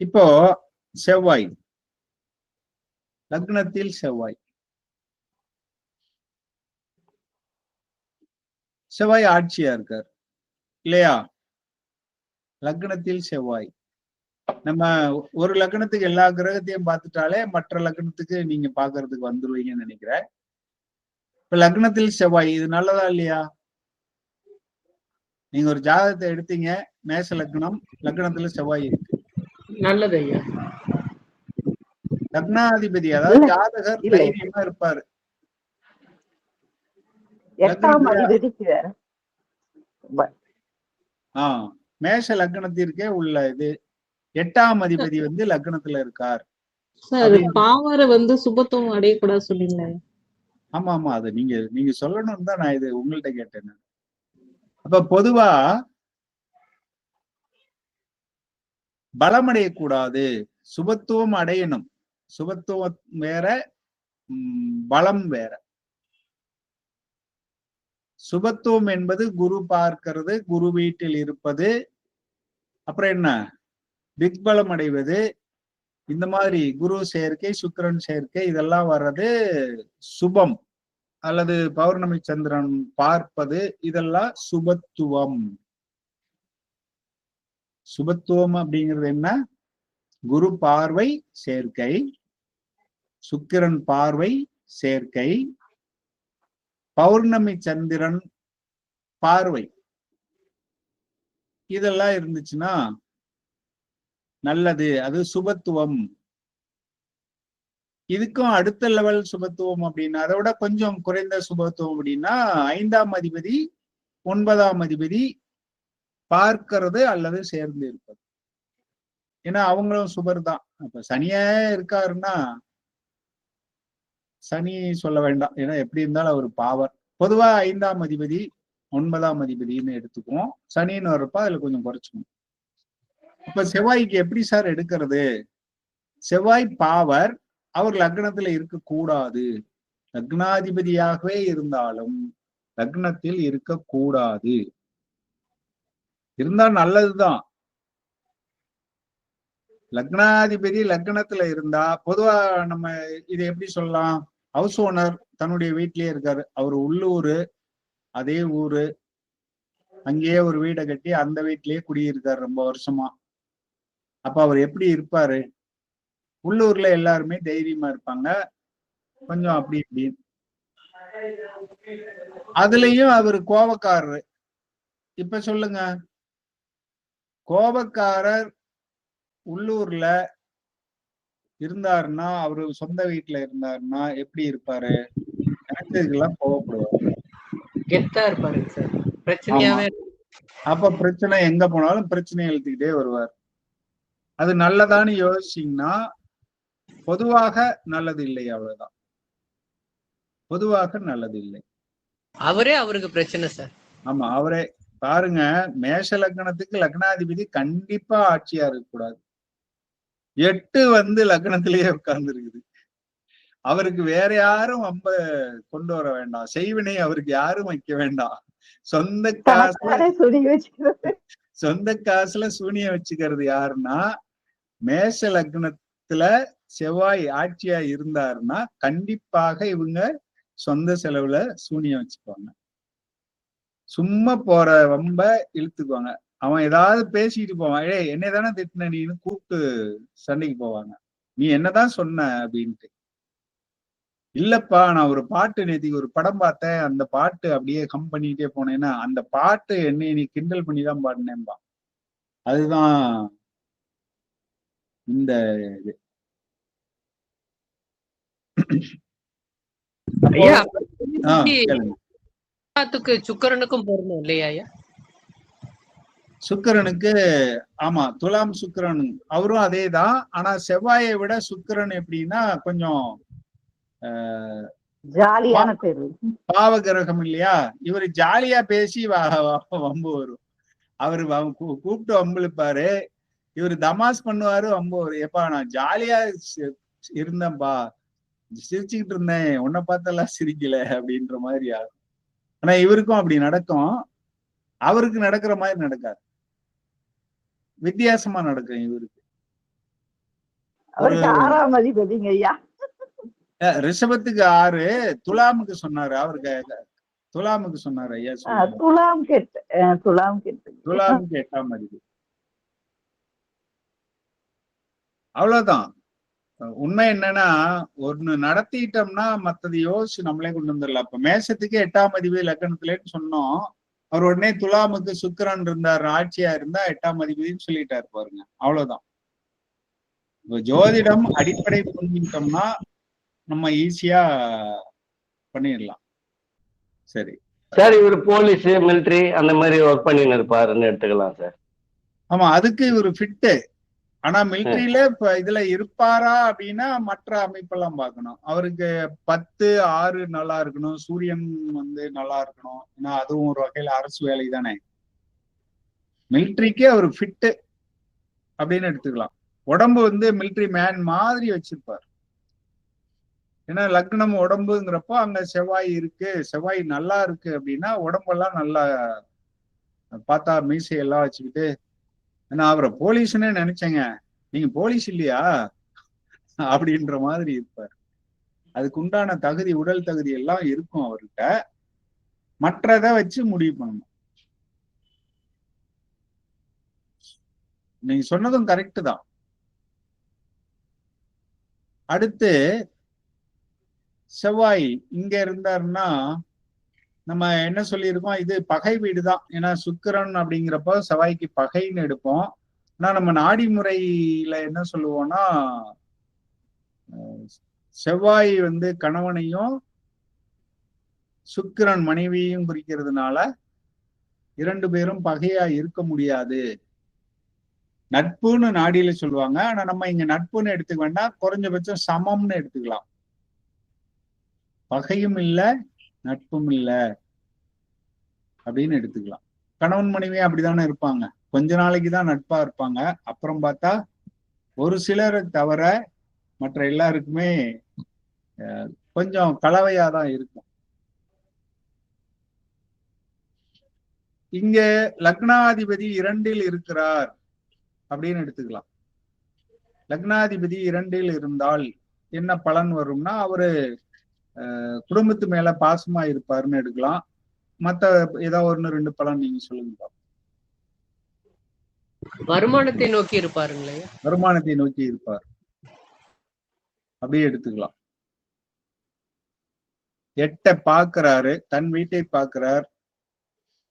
இப்போ செவ்வாய். லக்னத்தில் செவ்வாய். செவ்வாய் ஆட்சியா இருக்கார். இல்லையா? லக்னத்தில் செவ்வாய். நம்ம ஒரு லக்னத்துக்கு எல்லா கிரகத்தையும் பார்த்துட்டாலே மற்ற லக்னத்துக்கு நீங்க பாக்குறதுக்கு வந்துருவீங்கன்னு நினைக்கிறேன். இப்ப லக்னத்தில் செவ்வாய் இது நல்லதா இல்லையா? நீங்க ஒரு ஜாதகத்தை எடுத்தீங்க மேச லக்னம் லக்னத்துல செவ்வாய் இருக்கு. நல்லது ஐயா லக்னாதிபதி அதாவது ஜாதகர். தைரியமா இருப்பாரு. எட்டாம் அதிபதிக்கு ஆஹ் மேஷ லக்னத்திற்கே உள்ள இது. எட்டாம் அதிபதி வந்து லக்னத்துல இருக்கார். பாவரை வந்து சுபத்துவம் அடையக்கூடாது சொன்னீங்க ஆமா ஆமா அது நீங்க நீங்க சொல்லணும் தான் நான் இது உங்கள்ட்ட கேட்டேன். அப்ப பொதுவா பலமடையக்கூடாது. சுபத்துவம் அடையணும். சுபத்துவம் வேற பலம் வேற. சுபத்துவம் என்பது குரு பார்க்கிறது குரு வீட்டில் இருப்பது. அப்புறம் என்ன? திக்பலம் அடைவது. இந்த மாதிரி குரு சேர்க்கை சுக்கரன் சேர்க்கை இதெல்லாம் வர்றது சுபம். அல்லது பௌர்ணமி சந்திரன் பார்ப்பது இதெல்லாம் சுபத்துவம். சுபத்துவம் அப்படிங்கிறது என்ன? குரு பார்வை சேர்க்கை சுக்கிரன் பார்வை சேர்க்கை பௌர்ணமி சந்திரன் பார்வை. இதெல்லாம் இருந்துச்சுன்னா நல்லது அது சுபத்துவம். இதுக்கும் அடுத்த லெவல் சுபத்துவம் அப்படின்னா அதை விட கொஞ்சம் குறைந்த சுபத்துவம் அப்படின்னா ஐந்தாம் அதிபதி ஒன்பதாம் அதிபதி பார்க்கிறது அல்லது சேர்ந்து இருப்பது. ஏன்னா அவங்களும் சுபர் தான் அப்ப சனியே இருக்காருன்னா சனி சொல்ல வேண்டாம். ஏன்னா எப்படி இருந்தாலும் அவர் பாவர். பொதுவா ஐந்தாம் அதிபதி ஒன்பதாம் அதிபதினு எடுத்துக்குவோம். சனின்னு வர்றப்ப அதுல கொஞ்சம் குறைச்சுக்கணும். இப்ப செவ்வாய்க்கு எப்படி சார் எடுக்கிறது? செவ்வாய் பாவர் அவர் லக்னத்துல இருக்கக்கூடாது. லக்னாதிபதியாகவே இருந்தாலும் லக்னத்தில் இருக்கக்கூடாது. இருந்தா நல்லதுதான். லக்னாதிபதி லக்னத்துல இருந்தா பொதுவா நம்ம இதை எப்படி சொல்லலாம்? ஹவுஸ் ஓனர் தன்னுடைய வீட்டிலேயே இருக்காரு. அவர் உள்ளூரு அதே ஊரு அங்கேயே ஒரு வீடை கட்டி அந்த வீட்லயே குடியிருக்காரு ரொம்ப வருஷமா. அப்ப அவர் எப்படி இருப்பாரு? உள்ளூர்ல எல்லாருமே தைரியமா இருப்பாங்க. கொஞ்சம் அப்படி இப்படி. அதுலயும் அவர் கோவக்காரரு. இப்ப சொல்லுங்க. கோபக்காரர் உள்ளூர்ல இருந்தாருன்னா அவரு சொந்த வீட்டுல இருந்தாருன்னா எப்படி இருப்பாரு? நினைச்சதுக்கெல்லாம் கோவப்படுவார் கெத்தா இருப்பாருங்க சார். பிரச்சனையாவே அப்ப பிரச்சனை எங்க போனாலும் பிரச்சனை எழுத்துக்கிட்டே வருவார். அது நல்லதான்னு யோசிச்சீங்கன்னா பொதுவாக நல்லது இல்லை அவ்வளவுதான். பொதுவாக நல்லது இல்லை. அவரே அவருக்கு பிரச்சனை சார். ஆமா அவரே பாருங்க மேஷ லக்னத்துக்கு லக்னாதிபதி கண்டிப்பா ஆட்சியா இருக்கக்கூடாது. எட்டு வந்து லக்னத்திலேயே உட்கார்ந்து இருக்குது அவருக்கு வேற யாரும் வம்ப கொண்டு வர வேண்டாம். செய்வினை அவருக்கு யாரும் வைக்க வேண்டாம். சொந்த காசுல சொந்த காசுல சூனியம் வச்சுக்கிறது யாருன்னா மேஷ லக்னத்துல செவ்வாய் ஆட்சியா இருந்தாருன்னா கண்டிப்பாக இவங்க சொந்த செலவுல சூனியம் வச்சுக்குவாங்க சும்மா போற வம்ப இழுத்துக்குவாங்க. அவன் ஏதாவது பேசிட்டு போவான். ஏய் என்னை தானே திட்டின நீன்னு கூப்பிட்டு சண்டைக்கு போவாங்க. நீ என்னதான் சொன்ன? அப்படின்ட்டு. இல்லப்பா நான் ஒரு பாட்டு நேத்திக்கு ஒரு படம் பார்த்தேன். அந்த பாட்டு அப்படியே கம் பண்ணிட்டே போனேன்னா அந்த பாட்டு என்னை நீ கிண்டல் பண்ணி தான் பாடினேன்பா. அதுதான் இந்த இது. ஐயா எல்லாத்துக்கு சுக்கரனுக்கும் பொருந்தும் இல்லையா ஐயா? சுக்கிரனுக்கு ஆமா துலாம் சுக்கிரன் அவரும் அதேதான். ஆனா செவ்வாயை விட சுக்கிரன் எப்படின்னா கொஞ்சம் ஆஹ், ஜாலியான பேரு. பாவ கிரகம் இல்லையா? இவர் ஜாலியா பேசி வ- வ- வம்பு வரும். அவரு கூப்பிட்டு வம்பிழுப்பாரு. இவர் தமாஸ் பண்ணுவாரு வம்பு வரும். எப்பா நான் ஜாலியா இருந்தேன்பா. சிரிச்சுக்கிட்டு இருந்தேன். உன்னை பார்த்தெல்லாம் சிரிக்கல அப்படின்ற மாதிரி ஆகும். ஆனா இவருக்கும் அப்படி நடக்கும். அவருக்கு நடக்கிற மாதிரி நடக்காது. வித்தியாசமா நடக்கும் இவருக்கு. ரிஷபத்துக்கு ஆறு துலாமுக்கு சொன்னாரு. அவருக்கு துலாமுக்கு சொன்னாரு ஐயா. துலாம் கெட்டு துலாம் கெட்டு துலாமுக்கு எட்டாம் அதிபதி அவ்வளவுதான். உண்மை என்னன்னா ஒண்ணு நடத்திட்டோம்னா மத்தது யோசிச்சு நம்மளே கொண்டு வந்துடலாம். இப்ப மேசத்துக்கு எட்டாம் அதிபதி லக்கணத்துலன்னு சொன்னோம். அவர் உடனே துலாமுக்கு சுக்கிரன் இருந்தார் ஆட்சியா இருந்தா எட்டாம் அதிபதினு சொல்லிட்டாரு பாருங்க. அவ்வளவுதான். இப்ப ஜோதிடம் அடிப்படை புரிஞ்சுக்கிட்டோம்னா நம்ம ஈஸியா பண்ணிடலாம். சரி. சார் இவர் போலீஸ் மிலிட்ரி அந்த மாதிரி ஒர்க் பண்ணின்னு இருப்பாருன்னு எடுத்துக்கலாம் சார். ஆமா அதுக்கு இவர் ஃபிட்டு ஆனா மிலிட்ரியில இப்ப இதுல இருப்பாரா அப்படின்னா மற்ற அமைப்பெல்லாம் பார்க்கணும். அவருக்கு பத்து ஆறு நல்லா இருக்கணும். சூரியன் வந்து நல்லா இருக்கணும். ஏன்னா அதுவும் ஒரு வகையில அரசு வேலை தானே. மிலிட்ரிக்கு அவர் ஃபிட்டு அப்படின்னு எடுத்துக்கலாம். உடம்பு வந்து மிலிட்ரி மேன் மாதிரி வச்சிருப்பார். ஏன்னா லக்னம் உடம்புங்கிறப்போ அங்க செவ்வாய் இருக்கு. செவ்வாய் நல்லா இருக்கு அப்படின்னா உடம்பெல்லாம் நல்லா பார்த்தா மீசையெல்லாம் வச்சுக்கிட்டு நான் அவரை போலீஸ்னே நினைச்சேங்க. நீங்க போலீஸ் இல்லையா? அப்படின்ற மாதிரி இருப்பார். அதுக்கு உண்டான தகுதி உடல் தகுதி எல்லாம் இருக்கும் அவர்கிட்ட. மற்றதை வச்சு முடிவு பண்ணணும். நீங்க சொன்னதும் கரெக்ட் தான். அடுத்து செவ்வாய் இங்க இருந்தாருன்னா நம்ம என்ன சொல்லியிருக்கோம்? இது பகை வீடு தான் ஏன்னா சுக்கிரன் அப்படிங்கிறப்போ செவ்வாய்க்கு பகைன்னு எடுப்போம். ஆனா நம்ம நாடி முறையில என்ன சொல்லுவோம்னா செவ்வாய் வந்து கணவனையும் சுக்கிரன் மனைவியையும் குறிக்கிறதுனால இரண்டு பேரும் பகையா இருக்க முடியாது. நட்புன்னு நாடியில சொல்லுவாங்க. ஆனா நம்ம இங்க நட்புன்னு எடுத்துக்க வேண்டாம். குறைஞ்சபட்சம் சமம்னு எடுத்துக்கலாம். பகையும் இல்ல நட்பும் இல்ல அப்படின்னு எடுத்துக்கலாம். கணவன் மனைவி அப்படித்தானே இருப்பாங்க. கொஞ்ச நாளைக்கு தான் நட்பா இருப்பாங்க. அப்புறம் பார்த்தா ஒரு சிலரை தவிர மற்ற எல்லாருக்குமே அஹ், கொஞ்சம் கலவையா தான் இருக்கும். இங்க லக்னாதிபதி இரண்டில் இருக்கிறார் அப்படின்னு எடுத்துக்கலாம். லக்னாதிபதி இரண்டில் இருந்தால் என்ன பலன் வரும்னா அவரு குடும்பத்து மேல பாசமா இருப்பாருன்னு எடுக்கலாம். மத்த ஏதோ ஒன்னு ரெண்டு பலன் நீங்க சொல்லுங்க. வருமானத்தை நோக்கி இருப்பாருங்களே. வருமானத்தை நோக்கி இருப்பார். அப்படியே எடுத்துக்கலாம். எட்டை பார்க்கிறாரு தன் வீட்டை பார்க்கிறார்.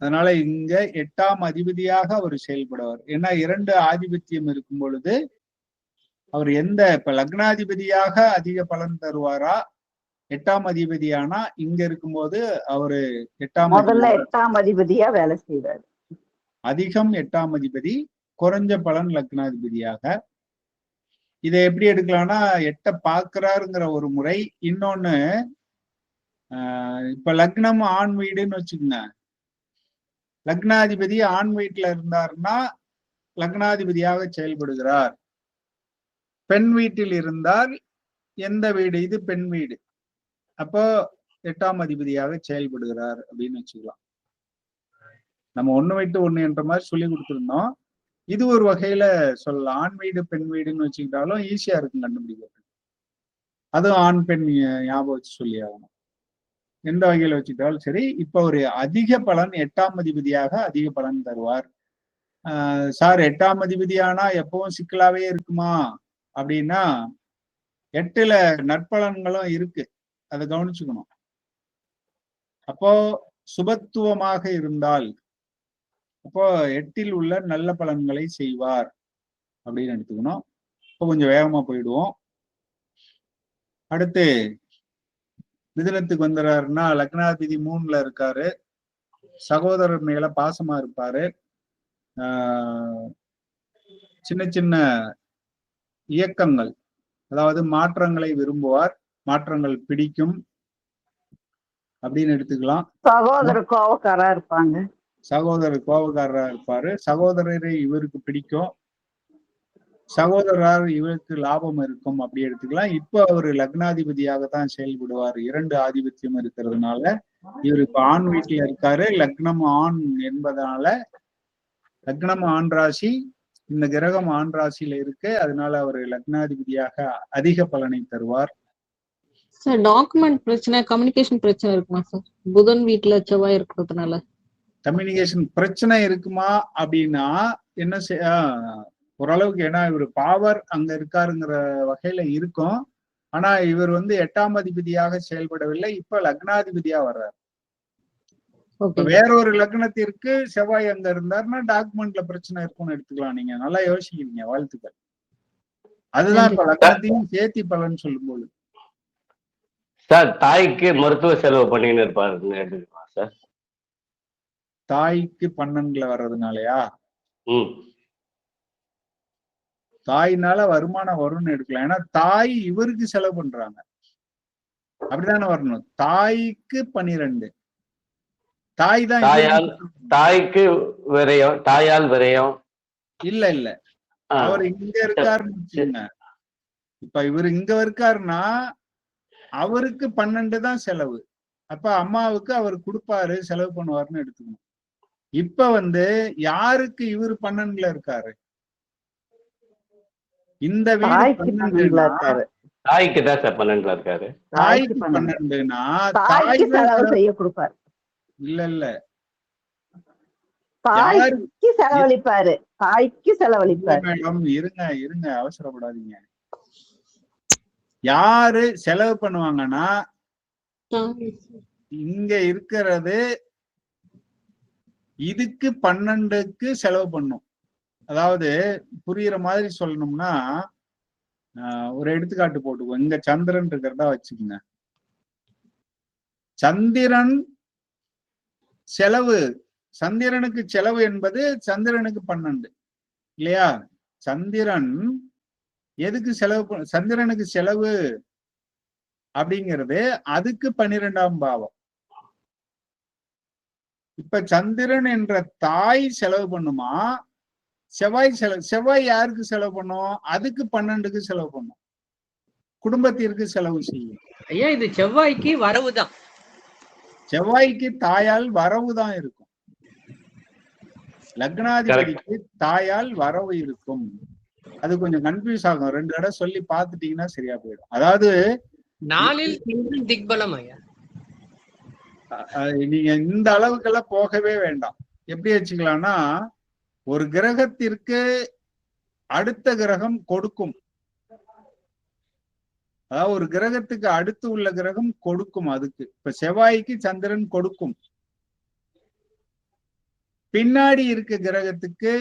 அதனால இங்க எட்டாம் அதிபதியாக அவர் செயல்படுவார். ஏன்னா இரண்டு ஆதிபத்தியம் இருக்கும் பொழுது அவர் எந்த இப்ப லக்னாதிபதியாக அதிக பலன் தருவாரா? எட்டாம் அதிபதியானா இங்க இருக்கும்போது அவரு எட்டாம் முதல்ல எட்டாம் அதிபதியா வேலை செய்வாரு. அதிகம் எட்டாம் அதிபதி குறைஞ்ச பலன் லக்னாதிபதியாக. இதை எப்படி எடுக்கலாம்னா எட்ட பாக்குறாருங்கிற ஒரு முறை. இன்னொன்னு ஆஹ் இப்ப லக்னம் ஆண் வீடுன்னு வச்சுக்கோங்க. லக்னாதிபதி ஆண் வீட்டுல இருந்தாருன்னா லக்னாதிபதியாக செயல்படுகிறார். பெண் வீட்டில் இருந்தால் எந்த வீடு? இது பெண் வீடு. அப்போ எட்டாம் அதிபதியாக செயல்படுகிறார் அப்படின்னு வச்சுக்கலாம். நம்ம ஒண்ணு விட்டு ஒண்ணு என்ற மாதிரி சொல்லி கொடுத்துருந்தோம். இது ஒரு வகையில சொல்லலாம். ஆண் வீடு பெண் வீடுன்னு வச்சுக்கிட்டாலும் ஈஸியா இருக்கும் கண்டுபிடிக்கிறது அதுவும் ஆண் பெண் ஞாபகம் வச்சு சொல்லி ஆகணும். எந்த வகையில வச்சுக்கிட்டாலும் சரி இப்ப ஒரு அதிக பலன் எட்டாம் அதிபதியாக அதிக பலன் தருவார். சார் எட்டாம் அதிபதியானா எப்பவும் சிக்கலாவே இருக்குமா? அப்படின்னா எட்டுல நற்பலன்களும் இருக்கு. அதை கவனிச்சுக்கணும். அப்போ சுபத்துவமாக இருந்தால் அப்போ எட்டில் உள்ள நல்ல பலன்களை செய்வார் அப்படின்னு எடுத்துக்கணும். இப்போ கொஞ்சம் வேகமா போயிடுவோம். அடுத்து மிதனத்துக்கு வந்துடுறாருன்னா லக்னாதிபதி மூணுல இருக்காரு. சகோதரர் மேல பாசமா இருப்பாரு. ஆஹ் சின்ன சின்ன இயக்கங்கள் அதாவது மாற்றங்களை விரும்புவார். மாற்றங்கள் பிடிக்கும் அப்படின்னு எடுத்துக்கலாம். சகோதர கோவக்காரா இருப்பாங்க. சகோதரர் கோபக்காரரா இருப்பாரு. சகோதரரை இவருக்கு பிடிக்கும். சகோதரர் இவருக்கு லாபம் இருக்கும் அப்படி எடுத்துக்கலாம். இப்ப அவர் லக்னாதிபதியாக தான் செயல்படுவார். இரண்டு ஆதிபத்தியம் இருக்கிறதுனால இவர் இப்ப ஆண் வீட்டுல இருக்காரு. லக்னம் ஆண் என்பதனால லக்னம் ஆண் ராசி இந்த கிரகம் ஆண் ராசியில இருக்கு. அதனால அவர் லக்னாதிபதியாக அதிக பலனை தருவார். சார் டாக்குமெண்ட் பிரச்சனை கம்யூனிகேஷன் பிரச்சனை இருக்குமா சார்? புதன் வீட்டுல செவ்வாய் இருக்கிறதுனால. கம்யூனிகேஷன் பிரச்சனை இருக்குமா அப்படின்னா என்ன செய் ஆஹ் ஓரளவுக்கு ஏன்னா இவர் பாவர் அங்க இருக்காருங்கிற வகையில இருக்கும். ஆனா இவர் வந்து எட்டாம் அதிபதியாக செயல்படவில்லை. இப்ப லக்னாதிபதியா வர்றார். இப்ப ஓகே. வேற ஒரு லக்னத்திற்கு செவ்வாய் அங்க இருந்தாருன்னா டாக்குமெண்ட்ல பிரச்சனை இருக்கும்னு எடுத்துக்கலாம். நீங்க நல்லா யோசிக்கிறீங்க வாழ்த்துக்கள். அதுதான் இப்ப லக்னத்தையும் சேர்த்தி பலன் சொல்லும்போது. சார் தாய்க்கு மருத்துவ செலவு பண்ணின்னு இருப்பாருன்னு சார்? தாய்க்கு பன்னெண்டுல வர்றதுனாலயா? தாயினால வருமானம் வரும்னு எடுக்கலாம். ஏன்னா தாய் இவருக்கு செலவு பண்றாங்க. அப்படிதானே வரணும். தாய்க்கு பன்னிரெண்டு. தாய் தான் தாயால் தாய்க்கு விரயம் தாயால் விரயம். இல்ல இல்ல. அவர் இங்க இருக்காருன்னு இப்ப இவர் இங்க இருக்காருன்னா அவருக்கு பன்னெண்டு தான் செலவு. அப்ப அம்மாவுக்கு அவர் கொடுப்பாரு செலவு பண்ணுவாருன்னு எடுத்துக்கணும். இப்ப வந்து யாருக்கு இவர் பன்னெண்டுல இருக்காரு? இந்த வீடு தாய்க்கு தான் சார் பன்னெண்டுல இருக்காரு. தாய்க்கு தாய்க்கு பன்னெண்டு. பன்னெண்டுனா தாய்க்கு தாய் செலவு செய்ய கொடுப்பாரு. இல்ல இல்ல. தாய்க்கு செலவழிப்பாரு. தாய்க்கு செலவழிப்பாரு. மேடம் இருங்க இருங்க அவசரப்படாதீங்க. யாரு செலவு பண்ணுவாங்கன்னா இங்க இருக்கிறது இதுக்கு பன்னெண்டுக்கு செலவு பண்ணும். அதாவது புரியுற மாதிரி சொல்லணும்னா ஒரு எடுத்துக்காட்டு போட்டுக்குவோம். இங்க சந்திரன் இருக்கிறதா வச்சுக்கோங்க. சந்திரன் செலவு சந்திரனுக்கு செலவு என்பது சந்திரனுக்கு பன்னெண்டு. இல்லையா? சந்திரன் எதுக்கு செலவு சந்திரனுக்கு செலவு அப்படிங்கிறது அதுக்கு பன்னிரெண்டாம் பாவம். இப்ப சந்திரன் என்ற தாய் செலவு பண்ணுமா? செவ்வாய் செலவு செவ்வாய் யாருக்கு செலவு பண்ணும்? அதுக்கு பன்னெண்டுக்கு செலவு பண்ணும். குடும்பத்திற்கு செலவு செய்யும். ஐயா இது செவ்வாய்க்கு வரவுதான் செவ்வாய்க்கு தாயால் வரவு தான் இருக்கும். லக்னாதிபதிக்கு தாயால் வரவு இருக்கும். அது கொஞ்சம் கன்ஃபியூஸ் ஆகும். ரெண்டு தடவை சொல்லி பார்த்துட்டீங்கன்னா சரியா போயிடும். அதாவது நாளில் திக்பலம் ஐயா. நீங்க இந்த அளவுக்கெல்லாம் போகவே வேண்டாம். எப்படி வச்சுக்கலாம்னா ஒரு கிரகத்திற்கு அடுத்த கிரகம் கொடுக்கும். அதாவது ஒரு கிரகத்துக்கு அடுத்து உள்ள கிரகம் கொடுக்கும் அதுக்கு. இப்ப செவ்வாய்க்கு சந்திரன் கொடுக்கும். பின்னாடி இருக்க கிரகத்துக்கு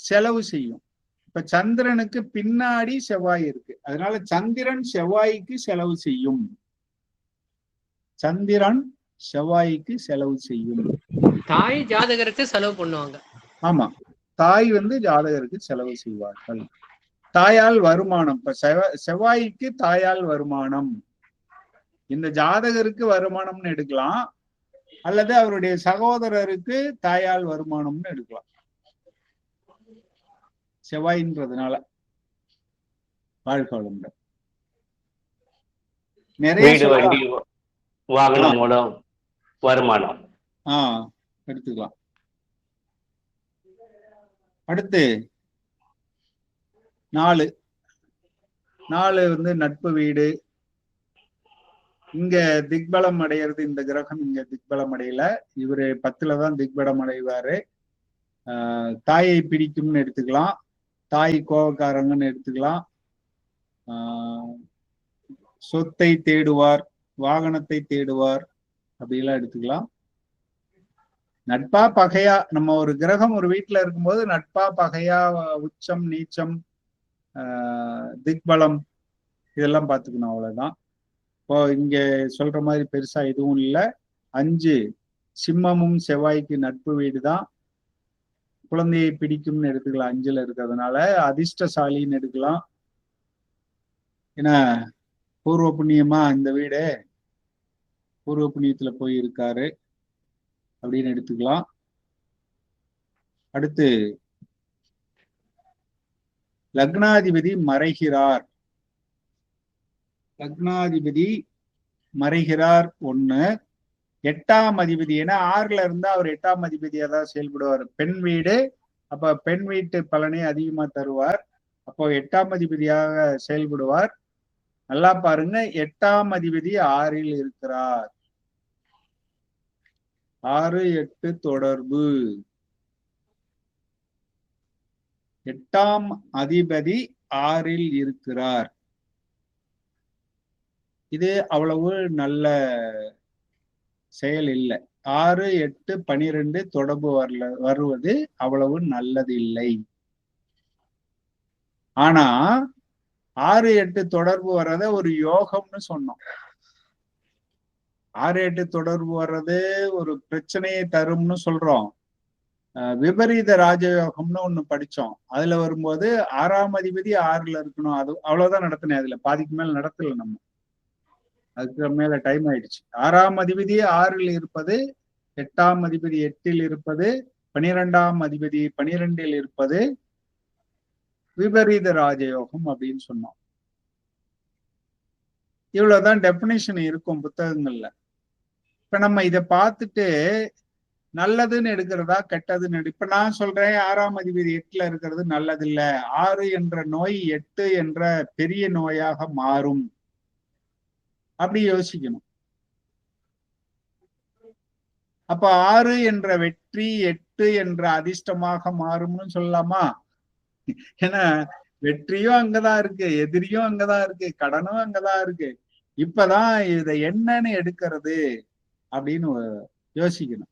செலவு செய்யும். இப்ப சந்திரனுக்கு பின்னாடி செவ்வாய் இருக்கு. அதனால சந்திரன் செவ்வாய்க்கு செலவு செய்யும். சந்திரன் செவ்வாய்க்கு செலவு செய்யும். தாய் ஜாதகருக்கு செலவு பண்ணுவாங்க. ஆமா. தாய் வந்து ஜாதகருக்கு செலவு செய்வார்கள். தாயால் வருமானம். இப்ப செவ- செவ்வாய்க்கு தாயால் வருமானம். இந்த ஜாதகருக்கு வருமானம்னு எடுக்கலாம். அல்லது அவருடைய சகோதரருக்கு தாயால் வருமானம்னு எடுக்கலாம். செவ்வாயின்றதுனால வாழ்க்கை வளமுடன். நிறைய வாகனம் மூலம் வருமானம். ஆ எடுத்துக்கலாம். அடுத்து நாலு. நாலு வந்து நட்பு வீடு. இங்க திக்பலம் அடையிறது இந்த கிரகம் இங்க திக்பலம் அடையல. இவரு பத்துல தான் திக்பலம் அடைவாரு. ஆஹ் தாயை பிடிக்கும்னு எடுத்துக்கலாம். தாய் கோபக்காரங்கன்னு எடுத்துக்கலாம். ஆஹ் சொத்தை தேடுவார் வாகனத்தை தேடுவார் அப்படிலாம் எடுத்துக்கலாம். நட்பா பகையா நம்ம ஒரு கிரகம் ஒரு வீட்டுல இருக்கும்போது நட்பா பகையா உச்சம் நீச்சம் ஆஹ் திக்பலம் இதெல்லாம் பார்த்துக்கணும் அவ்வளவுதான். இப்போ இங்க சொல்ற மாதிரி பெருசா எதுவும் இல்லை. அஞ்சு சிம்மமும் செவ்வாய்க்கு நட்பு வீடு தான் குழந்தையை பிடிக்கும்னு எடுத்துக்கலாம் அஞ்சுல இருக்கிறதுனால அதிர்ஷ்டசாலின்னு எடுக்கலாம். ஏன்னா பூர்வ புண்ணியமா இந்த வீடு பூர்வ புண்ணியத்துல போய் இருக்காரு அப்படின்னு எடுத்துக்கலாம். அடுத்து லக்னாதிபதி மறைகிறார். லக்னாதிபதி மறைகிறார் ஒண்ணு. எட்டாம் அதிபதி. ஏன்னா ஆறுல இருந்தா அவர் எட்டாம் அதிபதியா தான் செயல்படுவார். பெண் வீடு அப்ப பெண் வீட்டு பலனை அதிகமா தருவார். அப்போ எட்டாம் அதிபதியாக செயல்படுவார். நல்லா பாருங்க எட்டாம் அதிபதி ஆறில் இருக்கிறார். ஆறு எட்டு தொடர்பு. எட்டாம் அதிபதி ஆறில் இருக்கிறார். இது அவ்வளவு நல்ல செயல் இல்லை. ஆறு எட்டு பனிரெண்டு தொடர்பு வரல வருவது அவ்வளவு நல்லது இல்லை ஆனா ஆறு எட்டு தொடர்பு வர்றத ஒரு யோகம்னு சொன்னோம். ஆறு எட்டு தொடர்பு வர்றது ஒரு பிரச்சனையை தரும்னு சொல்றோம். அஹ் விபரீத ராஜயோகம்னு ஒண்ணு படிச்சோம். அதுல வரும்போது ஆறாம் அதிபதி ஆறுல இருக்கணும். அது அவ்வளவுதான் நடத்தினேன். அதுல பாதிக்கு மேல நடத்தல நம்ம. அதுக்கு மேல டைம் ஆயிடுச்சு. ஆறாம் அதிபதி ஆறில் இருப்பது எட்டாம் அதிபதி எட்டில் இருப்பது பனிரெண்டாம் அதிபதி பனிரெண்டில் இருப்பது விபரீத ராஜயோகம் அப்படின்னு சொன்னோம். இவ்வளவுதான் டெபினேஷன் இருக்கும் புத்தகங்கள்ல. இப்ப நம்ம இதை பார்த்துட்டு நல்லதுன்னு எடுக்கிறதா கெட்டதுன்னு எடு இப்ப நான் சொல்றேன் ஆறாம் அதிபதி எட்டுல இருக்கிறது நல்லது இல்ல ஆறு என்ற நோய் எட்டு என்ற பெரிய நோயாக மாறும். அப்படி யோசிக்கணும். அப்ப ஆறு என்ற வெற்றி எட்டு என்ற அதிர்ஷ்டமாக மாறும்னு சொல்லலாமா? ஏன்னா வெற்றியும் அங்கதான் இருக்கு எதிரியும் அங்கதான் இருக்கு கடனும் அங்கதான் இருக்கு. இப்பதான் இத என்னன்னு எடுக்கிறது அப்படின்னு யோசிக்கணும்.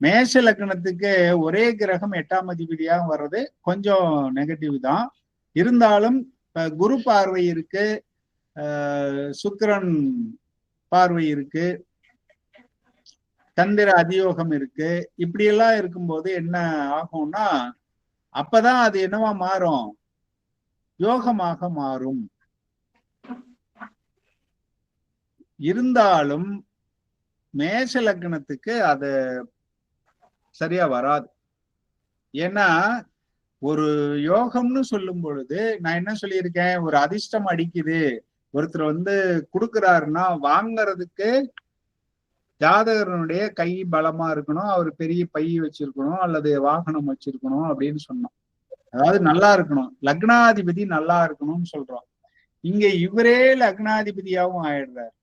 மேஷ லக்னத்துக்கு ஒரே கிரகம் எட்டாம் அதிபதியா வர்றது கொஞ்சம் நெகட்டிவ் தான். இருந்தாலும் இப்ப குரு பார்வை இருக்கு சுக்கிரன் பார்வை இருக்கு. சந்திர அதியோகம் இருக்கு. இப்படி எல்லாம் இருக்கும்போது என்ன ஆகும்னா அப்பதான் அது என்னவா மாறும்? யோகமாக மாறும். இருந்தாலும் மேஷ லக்னத்துக்கு அது சரியா வராது. ஏன்னா ஒரு யோகம்னு சொல்லும் பொழுது நான் என்ன சொல்லியிருக்கேன்? ஒரு அதிர்ஷ்டம் அடிக்குது. ஒருத்தர் வந்து கொடுக்குறாருன்னா வாங்கறதுக்கு ஜாதகரனுடைய கை பலமா இருக்கணும் அவர் பெரிய பை வச்சிருக்கணும் அல்லது வாகனம் வச்சிருக்கணும் அப்படின்னு சொன்னோம் அதாவது நல்லா இருக்கணும். லக்னாதிபதி நல்லா இருக்கணும்னு சொல்றோம் இங்க இவரே லக்னாதிபதியாவும் ஆயிடுறாரு.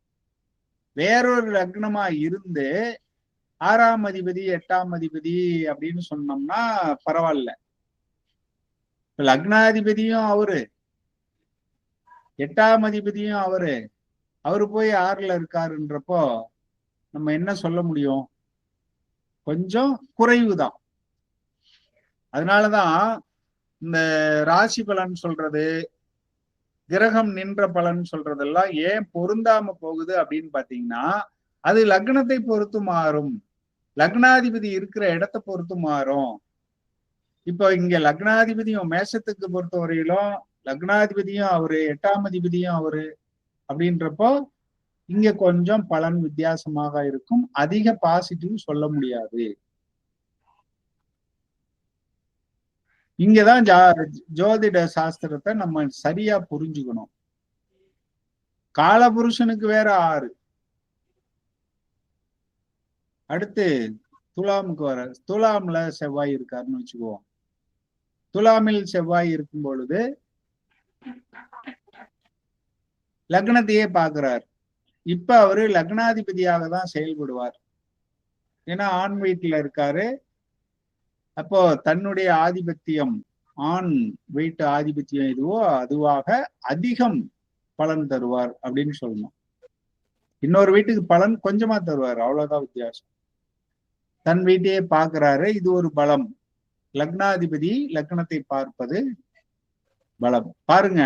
வேறொரு லக்னமா இருந்து ஆறாம் அதிபதி எட்டாம் அதிபதி அப்படின்னு சொன்னோம்னா பரவாயில்ல. லக்னாதிபதியும் அவரு. எட்டாம் அதிபதியும் அவரு. அவரு போய் ஆறுல இருக்காருன்றப்போ நம்ம என்ன சொல்ல முடியும்? கொஞ்சம் குறைவு தான் அதனாலதான் இந்த ராசி பலன் சொல்றது கிரகம் நின்ற பலன் சொல்றதெல்லாம் ஏன் பொருந்தாம போகுது அப்படின்னு பாத்தீங்கன்னா அது லக்னத்தை பொறுத்து மாறும். லக்னாதிபதி இருக்கிற இடத்தை பொறுத்து மாறும். இப்போ இங்க லக்னாதிபதியும் மேஷத்துக்கு பொறுத்தவரையிலும் லக்னாதிபதியும் அவரு எட்டாம் அதிபதியும் அவரு அப்படின்றப்போ இங்க கொஞ்சம் பலன் வித்தியாசமாக இருக்கும். அதிக பாசிட்டிவ் சொல்ல முடியாது. இங்கதான் ஜா ஜோதிட சாஸ்திரத்தை நம்ம சரியா புரிஞ்சுக்கணும். காலபுருஷனுக்கு வேற ஆறு. அடுத்து துலாமுக்கு வர துலாம்ல செவ்வாய் இருக்காருன்னு வச்சுக்குவோம். துலாமில் செவ்வாய் இருக்கும் பொழுது லக்னத்தையே பாக்குறார் இப்ப அவரு லக்னாதிபதியாக தான் செயல்படுவார். ஏன்னா ஆண் வீட்டுல இருக்காரு. அப்போ தன்னுடைய ஆதிபத்தியம் ஆண் வீட்டு ஆதிபத்தியம் எதுவோ அதுவாக அதிகம் பலன் தருவார் அப்படின்னு சொல்லணும். இன்னொரு வீட்டுக்கு பலன் கொஞ்சமா தருவார் அவ்வளவுதான் வித்தியாசம். தன் வீட்டையே பார்க்கிறாரு இது ஒரு பலம். லக்னாதிபதி லக்னத்தை பார்ப்பது பலம் பாருங்க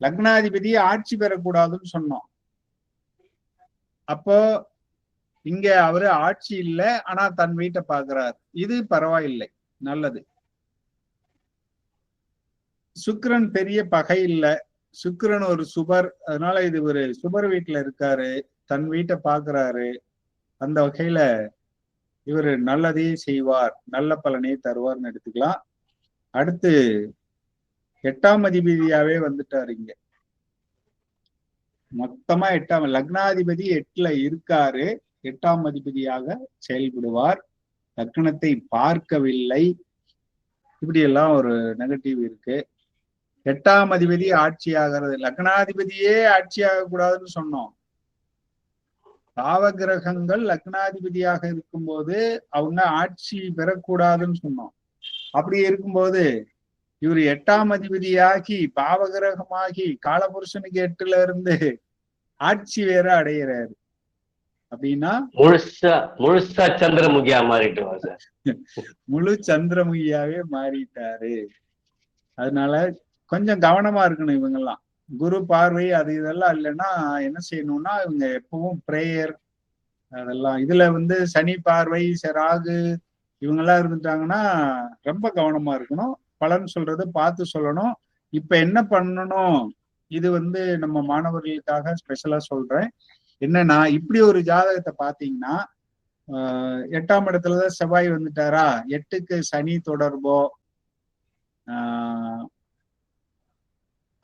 லக்னாதிபதி ஆட்சி பெறக்கூடாதுன்னு சொன்னோம். அப்போ இங்க அவரு ஆட்சி இல்லை ஆனா தன் வீட்டை பாக்குறார். இது பரவாயில்லை நல்லது. சுக்கிரன் பெரிய பகை இல்லை. சுக்கிரன் ஒரு சுபர் அதனால இது ஒரு சுபர் வீட்டுல இருக்காரு. தன் வீட்டை பாக்குறாரு. அந்த வகையில இவர் நல்லதே செய்வார். நல்ல பலனை தருவார்னு எடுத்துக்கலாம். அடுத்து எட்டாம் அதிபதியாவே வந்துட்டாரு இங்க. மொத்தமா எட்டாம் லக்னாதிபதி எட்டுல இருக்காரு. எட்டாம் அதிபதியாக செயல்படுவார். லக்னத்தை பார்க்கவில்லை. இப்படி எல்லாம் ஒரு நெகட்டிவ் இருக்கு. எட்டாம் அதிபதி ஆட்சி ஆகிறது லக்னாதிபதியே ஆட்சி ஆகக்கூடாதுன்னு சொன்னோம். பாவ கிரகங்கள் லக்னாதிபதியாக இருக்கும்போது அவங்க ஆட்சி பெறக்கூடாதுன்னு சொன்னோம். அப்படி இருக்கும்போது இவர் எட்டாம் அதிபதியாகி பாவகிரகமாகி காலபுருஷனுக்கு எட்டுல இருந்து ஆட்சி வேற அடையிறாரு. அப்படின்னா? முழுசா முழுசா சந்திரமுகியா மாறிட்டுவா சார். முழு சந்திரமுகியாவே மாறிட்டாரு. அதனால கொஞ்சம் கவனமா இருக்கணும் இவங்கெல்லாம். குரு பார்வை அது இதெல்லாம் இல்லைன்னா என்ன செய்யணும்னா இவங்க எப்பவும் பிரேயர் அதெல்லாம். இதுல வந்து சனி பார்வை ராகு இவங்கெல்லாம் இருந்துட்டாங்கன்னா ரொம்ப கவனமா இருக்கணும். பலன் சொல்றது பார்த்து சொல்லணும். இப்ப என்ன பண்ணணும்? இது வந்து நம்ம மாணவர்களுக்காக ஸ்பெஷலா சொல்றேன். என்னன்னா இப்படி ஒரு ஜாதகத்தை பாத்தீங்கன்னா ஆஹ் எட்டாம் இடத்துலதான் செவ்வாய் வந்துட்டாரா? எட்டுக்கு சனி தொடர்போ? ஆஹ்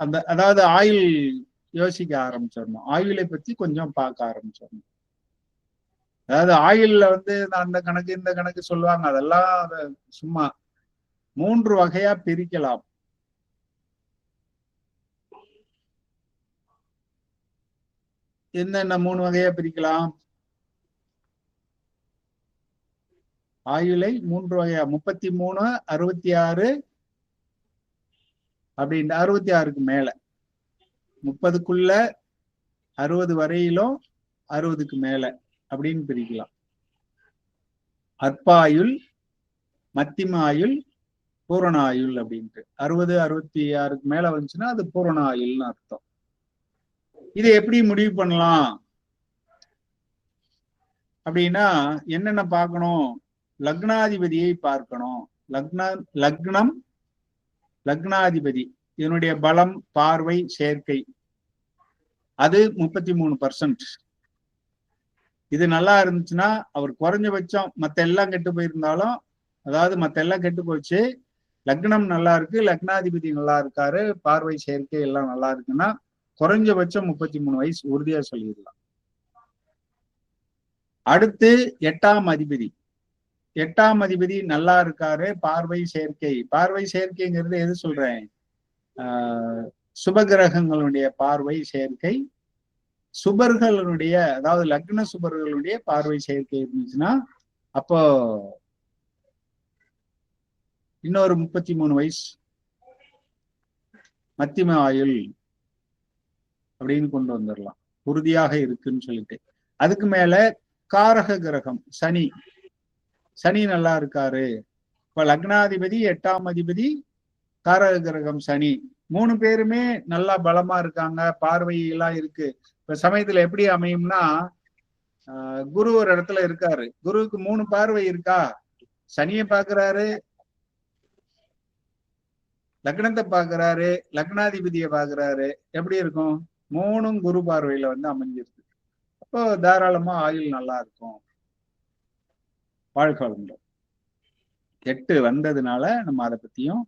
அந்த அதாவது ஆயுள் யோசிக்க ஆரம்பிச்சிடணும். ஆயுளை பத்தி கொஞ்சம் பார்க்க ஆரம்பிச்சிடணும். அதாவது ஆயுள்ல வந்து அந்த கணக்கு இந்த கணக்கு சொல்லுவாங்க. அதெல்லாம் அது சும்மா மூன்று வகையா பிரிக்கலாம். என்னென்ன மூணு வகையா பிரிக்கலாம்? ஆயுளை மூன்று வகையா முப்பத்தி மூணு அறுபத்தி ஆறு அப்படின்ற அறுபத்தி ஆறுக்கு மேல. முப்பதுக்குள்ள அறுபது வரையிலும் அறுபதுக்கு மேல அப்படின்னு பிரிக்கலாம். அற்பாயுள் மத்திமாயுள் பூரண ஆயுள் அப்படின்ட்டு. அறுபது அறுபத்தி ஆறுக்கு மேல வந்துச்சுன்னா அது பூரண ஆயுள்னு அர்த்தம். இதை எப்படி முடிவு பண்ணலாம்? அப்படின்னா என்னென்ன பார்க்கணும்? லக்னாதிபதியை பார்க்கணும். லக்ன லக்னம் லக்னாதிபதி. இதனுடைய பலம் பார்வை சேர்க்கை. அது முப்பத்தி மூணு பர்சன்ட் இது நல்லா இருந்துச்சுன்னா அவர் குறைஞ்சபட்சம் மத்த எல்லாம் கெட்டு போயிருந்தாலும் அதாவது மத்த எல்லாம் கெட்டு போச்சு லக்னம் நல்லா இருக்கு லக்னாதிபதி நல்லா இருக்காரு பார்வை சேர்க்கை எல்லாம் நல்லா இருக்குன்னா குறைஞ்சபட்சம் முப்பத்தி மூணு வயசு உறுதியா சொல்லிடலாம். அடுத்து எட்டாம் அதிபதி. எட்டாம் அதிபதி நல்லா இருக்காரு பார்வை சேர்க்கை. பார்வை சேர்க்கைங்கிறது எது சொல்றேன்? ஆஹ் சுபகிரகங்களுடைய பார்வை சேர்க்கை. சுபர்களுடைய அதாவது லக்ன சுபர்களுடைய பார்வை சேர்க்கை இருந்துச்சுன்னா அப்போ இன்னொரு முப்பத்தி மூணு வயசு. மத்திம ஆயுள் அப்படின்னு கொண்டு வந்துடலாம் உறுதியாக இருக்குன்னு சொல்லிட்டு. அதுக்கு மேல காரக கிரகம் சனி. சனி நல்லா இருக்காரு. இப்ப லக்னாதிபதி எட்டாம் அதிபதி காரக கிரகம் சனி. மூணு பேருமே நல்லா பலமா இருக்காங்க. பார்வையெல்லாம் இருக்கு. இப்ப சமயத்துல எப்படி அமையும்னா ஆஹ் குரு ஒரு இடத்துல இருக்காரு. குருவுக்கு மூணு பார்வை இருக்கா? சனியை பாக்குறாரு லக்னத்தை பாக்குறாரு லக்னாதிபதியை பாக்குறாரு எப்படி இருக்கும்? மூணும் குரு பார்வையில வந்து அமைஞ்சிருக்கு அப்போ தாராளமா ஆயுள் நல்லா இருக்கும். வாழ்க்கை எட்டு வந்ததுனால நம்ம அதை பத்தியும்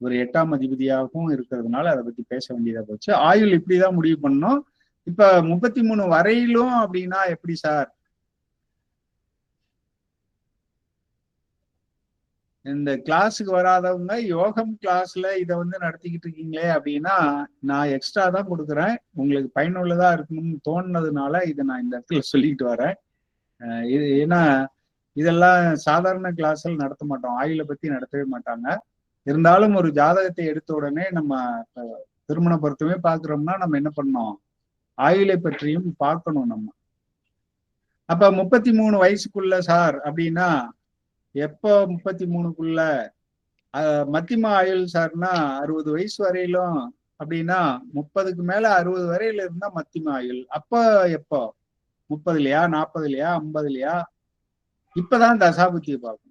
ஒரு எட்டாம் அதிபதியாகவும் இருக்கிறதுனால அதை பத்தி பேச வேண்டியதா போச்சு. ஆயுள் இப்படிதான் முடிவு பண்ணோம் இப்ப முப்பத்தி மூணு வரையிலும் அப்படின்னா எப்படி சார்? இந்த கிளாஸுக்கு வராதவங்க யோகம் கிளாஸ்ல இதை வந்து நடத்திக்கிட்டு இருக்கீங்களே அப்படின்னா நான் எக்ஸ்ட்ரா தான் கொடுக்குறேன். உங்களுக்கு பயனுள்ளதா இருக்கணும்னு தோணுனதுனால இதை நான் இந்த இடத்துல சொல்லிட்டு வரேன். இது ஏன்னா இதெல்லாம் சாதாரண கிளாஸ்ல நடத்த மாட்டோம். ஆயுளை பத்தி நடத்தவே மாட்டாங்க. இருந்தாலும் ஒரு ஜாதகத்தை எடுத்த உடனே நம்ம திருமண பொருத்தமே பாக்குறோம்னா நம்ம என்ன பண்ணோம் ஆயுளை பற்றியும் பார்க்கணும் நம்ம. அப்ப முப்பத்தி மூணு வயசுக்குள்ள சார் அப்படின்னா எப்போ முப்பத்தி மூணுக்குள்ள மத்தியம ஆயுள் சார்னா அறுபது வயசு வரையிலும் அப்படின்னா முப்பதுக்கு மேல அறுபது வரையில இருந்தா மத்திம ஆயுள். அப்ப எப்போ? முப்பதுலயா நாற்பதுலயா ஐம்பதுலயா? இப்பதான் தசாபுத்தியை பார்க்கணும்.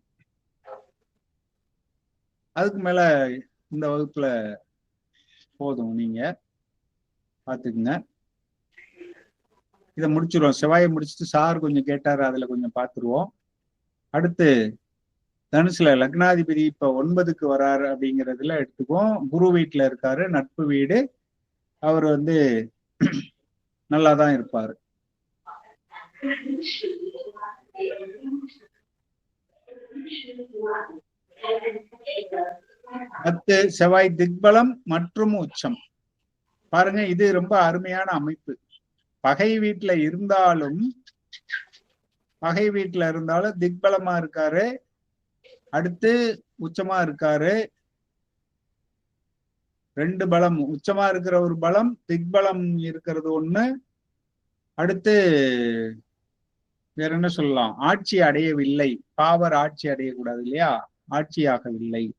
அதுக்கு மேல இந்த வகுப்புல போதும். நீங்க பாத்துக்குங்க இதை முடிச்சிருவோம். செவ்வாயை முடிச்சுட்டு சார் கொஞ்சம் கேட்டாரு அதுல கொஞ்சம் பார்த்துருவோம். அடுத்து தனுசுல லக்னாதிபதி இப்ப ஒன்பதுக்கு வராரு அப்படிங்கிறதுல எடுத்துக்குவோம். குரு வீட்டுல இருக்காரு நட்பு வீடு. அவர் வந்து நல்லா தான் இருப்பாரு. பத்து செவ்வாய் திக்பலம் மற்றும் உச்சம். பாருங்க இது ரொம்ப அருமையான அமைப்பு. பகை வீட்டுல இருந்தாலும் பகை வீட்டுல இருந்தாலும் திக்பலமா இருக்காரு. அடுத்து உச்சமா இருக்காரு. ரெண்டு பலம். உச்சமா இருக்கிற ஒரு பலம் திக்பலம் இருக்கிறது ஒண்ணு. அடுத்து வேற என்ன சொல்லலாம்? ஆட்சி அடையவில்லை. பாவர் ஆட்சி அடையக்கூடாது இல்லையா? ஆட்சியாகவில்லை.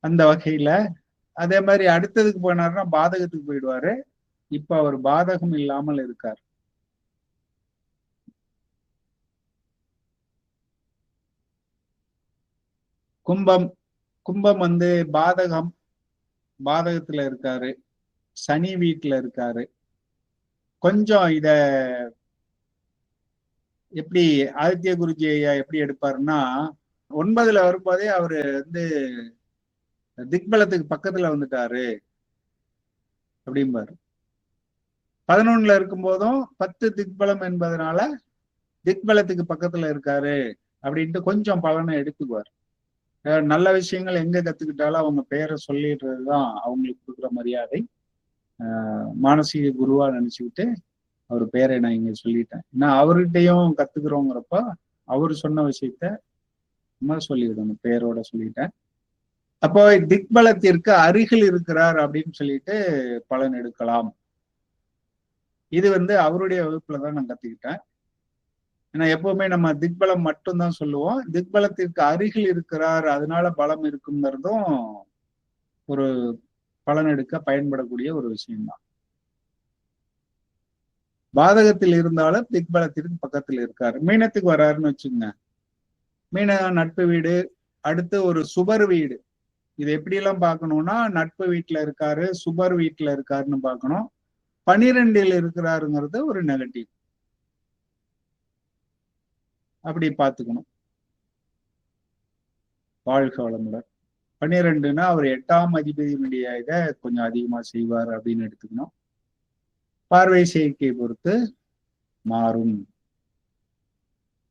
அந்த வகையில. அதே மாதிரி அடுத்ததுக்கு போனாருன்னா பாதகத்துக்கு போயிடுவாரு. இப்ப அவர் பாதகம் இல்லாமல் இருக்கார். கும்பம் கும்பம் வந்து பாதகம் பாதகத்துல இருக்காரு. சனி வீட்டுல இருக்காரு. கொஞ்சம் இத எப்படி ஆதித்ய குருஜி ஐயா எப்படி எடுப்பாருன்னா ஒன்பதுல வரும்போதே அவரு வந்து திக்பலத்துக்கு பக்கத்துல வந்துட்டாரு அப்படிம்பாரு. பதினொன்னுல இருக்கும் போதும் பத்து திக்பலம் என்பதனால திக்பலத்துக்கு பக்கத்துல இருக்காரு அப்படின்ட்டு கொஞ்சம் பலனை எடுத்துக்குவார். நல்ல விஷயங்கள் எங்க கத்துக்கிட்டாலும் அவங்க பேரை சொல்லிடுறதுதான் அவங்களுக்கு கொடுக்குற மரியாதை. மானசீக குருவா நினைச்சுக்கிட்டு அவர் பெயரை நான் இங்க சொல்லிட்டேன். ஏன்னா அவர்கிட்டயும் கத்துக்கிறோங்கிறப்ப அவர் சொன்ன விஷயத்த சும்மா சொல்லிவிடணும் பெயரோட சொல்லிட்டேன். அப்போ திக்பலத்திற்கு அருகில் இருக்கிறார் அப்படின்னு சொல்லிட்டு பலன் எடுக்கலாம். இது வந்து அவருடைய வகுப்புல தான் நான் கத்துக்கிட்டேன். ஏன்னா எப்பவுமே நம்ம திக்பலம் மட்டும்தான் சொல்லுவோம். திக்பலத்திற்கு அருகில் இருக்கிறார் அதனால பலம் இருக்குங்கிறதும் ஒரு பலன் எடுக்க பயன்படக்கூடிய ஒரு விஷயம்தான். பாதகத்தில் இருந்தாலும் திக்பலத்திற்கு பக்கத்தில் இருக்காரு. மீனத்துக்கு வராருன்னு வச்சுங்க மீன நட்பு வீடு. அடுத்து ஒரு சுபர் வீடு. இது எப்படியெல்லாம் பார்க்கணும்னா நட்பு வீட்டுல இருக்காரு சுபர் வீட்டுல இருக்காருன்னு பார்க்கணும். பனிரெண்டில் இருக்கிறாருங்கிறது ஒரு நெகட்டிவ் அப்படி பார்த்துக்கணும். வாழ்க வளமுடன். பன்னிரெண்டுனா அவர் எட்டாம் அதிபதியினுடைய இதை கொஞ்சம் அதிகமா செய்வார் அப்படின்னு எடுத்துக்கணும். பார்வை சேர்க்கையை பொறுத்து மாறும்.